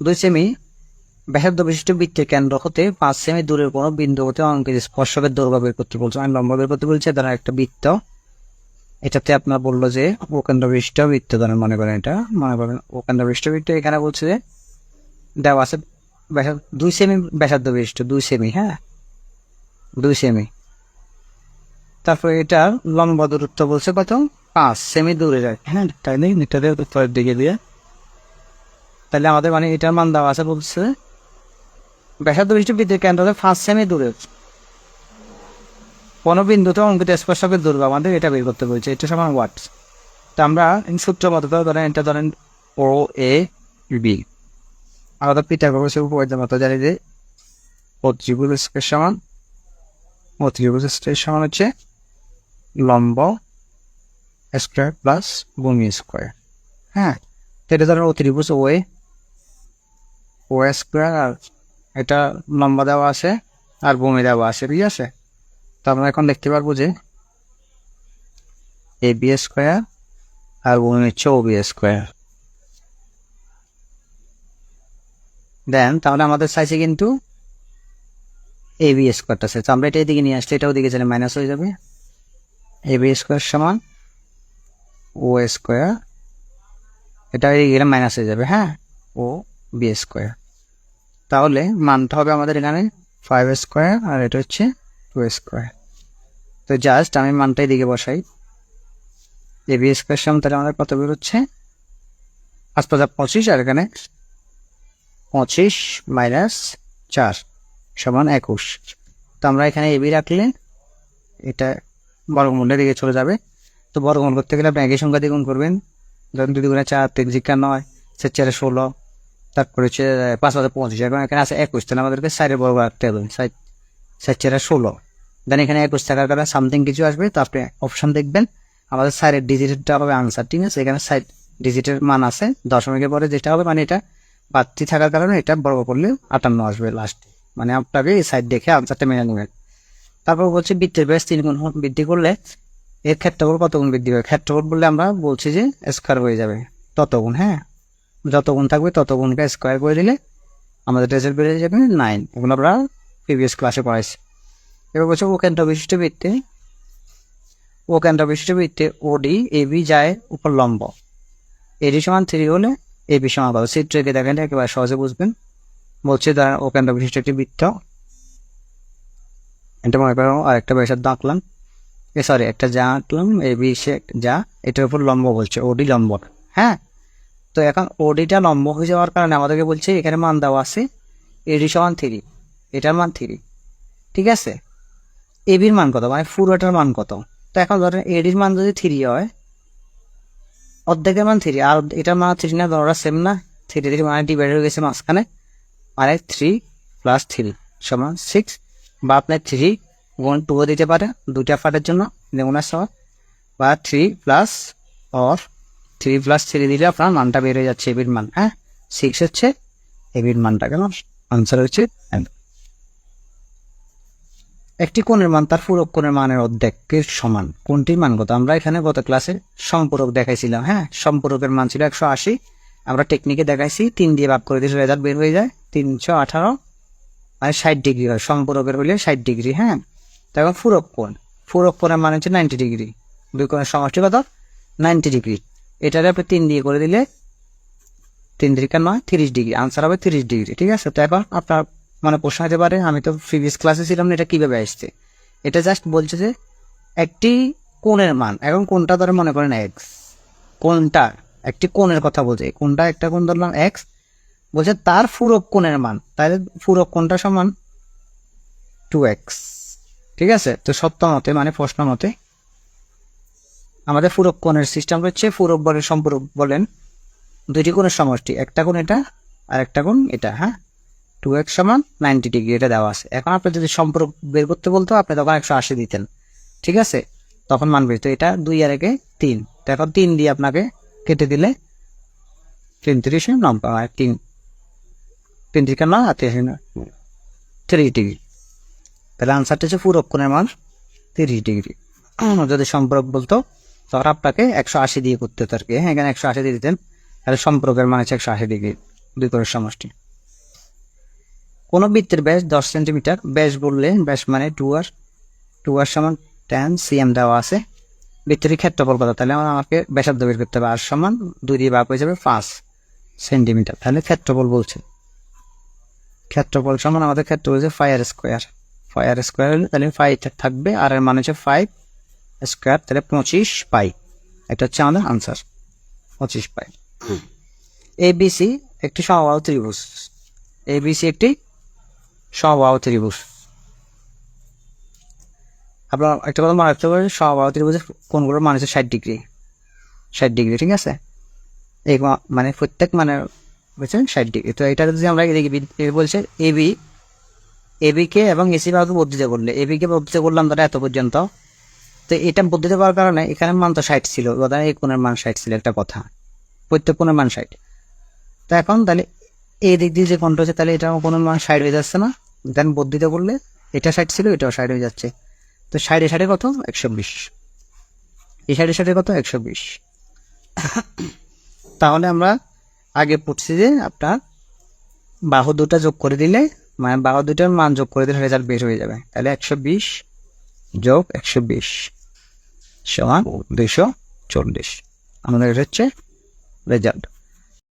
দুই সেমি ব্যাসার্ধ বিশিষ্ট বৃত্তের কেন্দ্র হতে পাঁচ সেমি দূরের কোনো বিন্দু হতে অঙ্কিত স্পর্শকের দৈর্ঘ্য বের করতে বলছে। আমি লম্বা বের করতে বলছি ধরেন একটা বৃত্ত। এটাতে আপনার বলল যে ও কেন্দ্র বিশিষ্ট বৃত্ত দ্বারা মনে করেন এটা, মনে করেন ও কেন্দ্র বিশিষ্ট বৃত্ত এখানে বলছে যে দেওয়া আছে দুই সেমি ব্যাসার্ধ বিশিষ্ট দুই সেমি হ্যাঁ? দুই সেমি। তারপরে এটা লম্বা দূরত্ব বলছে কত? পাঁচ সেমি দূরে যায় হ্যাঁ? তাই নেই এটা দিয়ে দিকে দিয়ে তাহলে আমাদের মানে এটার মান দেওয়া আছে বলছে, ব্যাসার্ধ বিশিষ্ট বিদ্যুৎ কেন্দ্র পাঁচ সেমি দূরে। কোনো বিন্দুতে অঙ্কিত স্পর্শকের দূরত্ব আমাদের এটা বের করতে বলছে, এটা সমান ওয়াট। তা আমরা সূত্র মতো ধরেন এটা ধরেন ও এ বি আলাদা করেছে উপপাদ্য মতো জানি যে ও সমান ও সমান হচ্ছে লম্ব স্কোয়ার প্লাস ভূমি স্কোয়ার। হ্যাঁ এটা ধরেন ও ত্রিভুজ ও এ ও স্কোয়ার আর এটা লম্বা দেওয়া আছে আর বমি দেওয়া আছে, ঠিক আছে? তো আমরা এখন দেখতে পারব যে এ বি স্কোয়ার আর বমি হচ্ছে ও বি স্কোয়ার দেন, তাহলে আমাদের চাইছে কিন্তু এ বি স্কোয়ারটা আছে। তো আমরা এটা এদিকে নিয়ে আসলে এটাও দিকে মাইনাস হয়ে যাবে। এ বি স্কোয়ার সমান ও স্কোয়ার এটা এদিকে গেলে মাইনাস হয়ে যাবে হ্যাঁ? ও বি স্কোয়ার তাহলে মানটা হবে আমাদের এখানে ফাইভ স্কোয়ার আর এটা হচ্ছে টু স্কোয়ার তো জাস্ট আমি মানটা এদিকে বসাই। এ বি স্কোয়ার সমান তাহলে আমাদের কত বের হচ্ছে পাঁচ পাঁচ পঁচিশ, আর এখানে পঁচিশ মাইনাস চার সমান একুশ। তো আমরা এখানে এবি রাখলে এটা বর্গমূলের দিকে চলে যাবে। তো বর্গমূল করতে গেলে আপনি একই সংখ্যা দ্বিগুণ করবেন। ধরুন দুই চার তিন জিকা নয়, সে চারে ষোলো তারপরে হচ্ছে পাঁচ হাজার পঁচিশ এখন এখানে আছে, একুশ, তাহলে আমাদেরকে সাইডের বর্গ রাখতে হবে সাইড সাইড ষোলো। দেন এখানে একুশ থাকার কারণে সামথিং কিছু আসবে, তো আপনি অপশন দেখবেন। আমাদের সাইডের ডিজিটেরটা হবে আনসার ঠিক আছে? এখানে সাইড ডিজিটের মান আছে, দশমিকের পরে যেটা হবে মানে এটা বাড়তি থাকার কারণে এটা বড় করলে আটান্ন আসবে লাস্টে মানে আপনাকে এই সাইড দেখে আনসারটা মেনে নেবেন। তারপর বলছে বৃত্তের ব্যাস তিন গুণ বৃদ্ধি করলে এর ক্ষেত্রফল কত গুণ বৃদ্ধি হবে ক্ষেত্রফল বললে আমরা বলছি যে স্কোয়ার হয়ে যাবে, তত গুণ হ্যাঁ? যত গুণ থাকবে তত গুণকে স্কোয়ার করে দিলে আমাদের রেজাল্ট বেড়ে যাবে নাইন এগুলো আমরা প্রিভিয়াস ক্লাসে পড়াইছি। এবার বলছে ও কেন্দ্র বিশিষ্ট বৃত্তে ও কেন্দ্র বিশিষ্ট বৃত্তে ওডি এ বি যায় উপর লম্ব। এডি সমান থ্রি হলে এ বি সমান কত চিত্র এঁকে দেখেন, একেবারে সহজে বুঝবেন। বলছে ধরেন ও কেন্দ্র বিশিষ্ট একটি বৃত্ত। এটা মনে করো আরেকটা ব্যাসার্ধ আঁকলাম। এ সরি একটা যা আঁকলাম এ বি সে যা, এটার উপর লম্ব বলছে। ওডি লম্ব। হ্যাঁ? তো এখন ওডিটা লম্ব হয়ে যাওয়ার কারণে আমাদেরকে বলছে এখানে মান দেওয়া আছে এডি সমান থ্রি এটার মান থ্রি ঠিক আছে? এবির মান কত? মানে পুরোটার মান কত? তো এখন ধরেন এডির মান যদি থ্রি হয়, অর্ধেকের মান থ্রি আর এটার মান থ্রি না ধরা সেম না থ্রি থ্রি মানে ডিভাইড হয়ে গেছে মাঝখানে মানে থ্রি প্লাস থ্রি সমান সিক্স বা আপনার থ্রি গুণ টুও দিতে পারে, দুইটা পার্টের জন্য যেমন সহ, বা three plus or three plus three দিলে আপনার মানটা বেড়ে যাচ্ছে এবির মান হ্যাঁ? সিক্স হচ্ছে এবির মানটা, কেন? আনসার হচ্ছে একটি কোণের মান তার পূরক কোণের মানের অর্ধেকের সমান। কোনটির মান কত? আমরা এখানে গত ক্লাসে সম্পূরক দেখাইছিলাম হ্যাঁ? সম্পূরকের মান ছিল একশো আশি। আমরা টেকনিকে দেখাইছি, তিন দিয়ে ভাগ করে দিয়েছি রেজাল্ট বের হয়ে যায় তিনশো আঠারো। মানে ষাট ডিগ্রি হয়, সম্পূরকের হলে ষাট ডিগ্রি হ্যাঁ? তখন ফুরক কোণ। ফুরক কোণের মান হচ্ছে নাইনটি ডিগ্রি দুই কোণের সমষ্টি কত? নাইনটি ডিগ্রি এটারে আপনি তিন দিয়ে করে দিলে তিন দিকে নয় তিরিশ ডিগ্রি। আনসার হবে তিরিশ ডিগ্রি, ঠিক আছে? তো এখন আপনার মানে প্রশ্ন হতে পারে, আমি তো প্রিভিয়াস ক্লাসে ছিলাম না, এটা কীভাবে আসছে? এটা জাস্ট বলছে যে একটি কোণের মান, এখন কোনটা ধরে মনে করেন এক্স কোনটা একটি কোণের কথা বলছে কোনটা একটা কোণ ধরলাম এক্স বলছে তার ফুরক কোণের মান, তাহলে ফুরক কোণটা সমান টু এক্স ঠিক আছে? তো সত্য মতে মানে প্রশ্ন মতে আমাদের ফুরক কোণের সিস্টেম হচ্ছে ফুরক বলেন সম্পূরক বলেন। দুইটি কোণের সমষ্টি, একটা কোণ এটা আর একটা কোণ এটা হ্যাঁ? টু এক্স সমান নাইনটি ডিগ্রি এটা দেওয়া আছে। এখন আপনি যদি সম্পর্ক বের করতে বলতো, আপনি তখন একশো আশি দিতেন, ঠিক আছে? তখন মান বের তো এটা দুই আর একে তিন। তো এখন তিন দিয়ে আপনাকে কেটে দিলে তিন তিরিশে আর তিন। তিন থেকে না তিরিশ তিরিশ ডিগ্রি তাহলে আনসারটা হচ্ছে পুরো কোণের মান তিরিশ ডিগ্রি যদি সম্পর্ক বলতো তখন আপনাকে একশো আশি দিয়ে করতে হতো আর কি। হ্যাঁ এখানে একশো আশি দিয়ে দিতেন। তাহলে সম্পর্কের মান হচ্ছে একশো আশি ডিগ্রি কোণের সমষ্টি। কোন বৃত্তের ব্যাস দশ সেন্টিমিটার, ব্যাস বললে ব্যাস মানে টু আর টু আর সমান টেন সিএম দেওয়া আছে। বৃত্তের ক্ষেত্রফল কত? তাহলে আমার আমাকে ব্যাসার্ধ বের করতে হবে। আর সমান দুই দিয়ে ভাগ হয়ে যাবে পাঁচ সেন্টিমিটার। তাহলে ক্ষেত্রফল বলছে। ক্ষেত্রফল সমান আমাদের ক্ষেত্র বলছে ফায়ার স্কোয়ার ফায়ার স্কোয়ার হলে তাহলে ফাইভ থাকবে। আর এর মানে হচ্ছে ফাইভ স্কোয়ার তাহলে পঁচিশ পাই এটা হচ্ছে আমাদের আনসার পঁচিশ পাই এবিসি একটি সমবাহু ত্রিভুজ এবিসি একটি সমবাহু ত্রিভুজ আপনার একটা কথা মনে রাখতে পারেন সমবাহু ত্রিভুজের কোনগুলোর মান হচ্ছে ষাট ডিগ্রি ষাট ডিগ্রি ঠিক আছে এই মানে প্রত্যেক মানে বুঝছেন ষাট ডিগ্রি তো এটা যদি আমরা এ বলছে এবি এবি কে এবং এসি বাহুকে বর্ধিত করলে এবি কে বর্ধিত করলাম তারা এত পর্যন্ত তো এটা বর্ধিত করার কারণে এখানে মান তো ষাট ছিল এই কোণের মান ষাট ছিল একটা কথা। প্রত্যেক কোণের মান ষাট। তো এখন তাহলে এই দিক দিয়ে যে কোণটা হচ্ছে, তাহলে এটা কোনো মান ষাট হয়ে যাচ্ছে না? দেন বর্ধিত করলে এটা ষাট ছিল, এটাও ষাট হয়ে যাচ্ছে। তো ষাটে ষাটে কত? একশো বিশ। এই ষাটে ষাটে কত? একশো বিশ। তাহলে আমরা আগে পড়ছি যে আপনার বাহু দুটা যোগ করে দিলে মানে বাহু দুটার মান যোগ করে দিলে রেজাল্ট বের হয়ে যাবে। তাহলে একশো বিশ যোগ একশো বিশ। সমান দুইশো চল্লিশ আমাদের হচ্ছে রেজাল্ট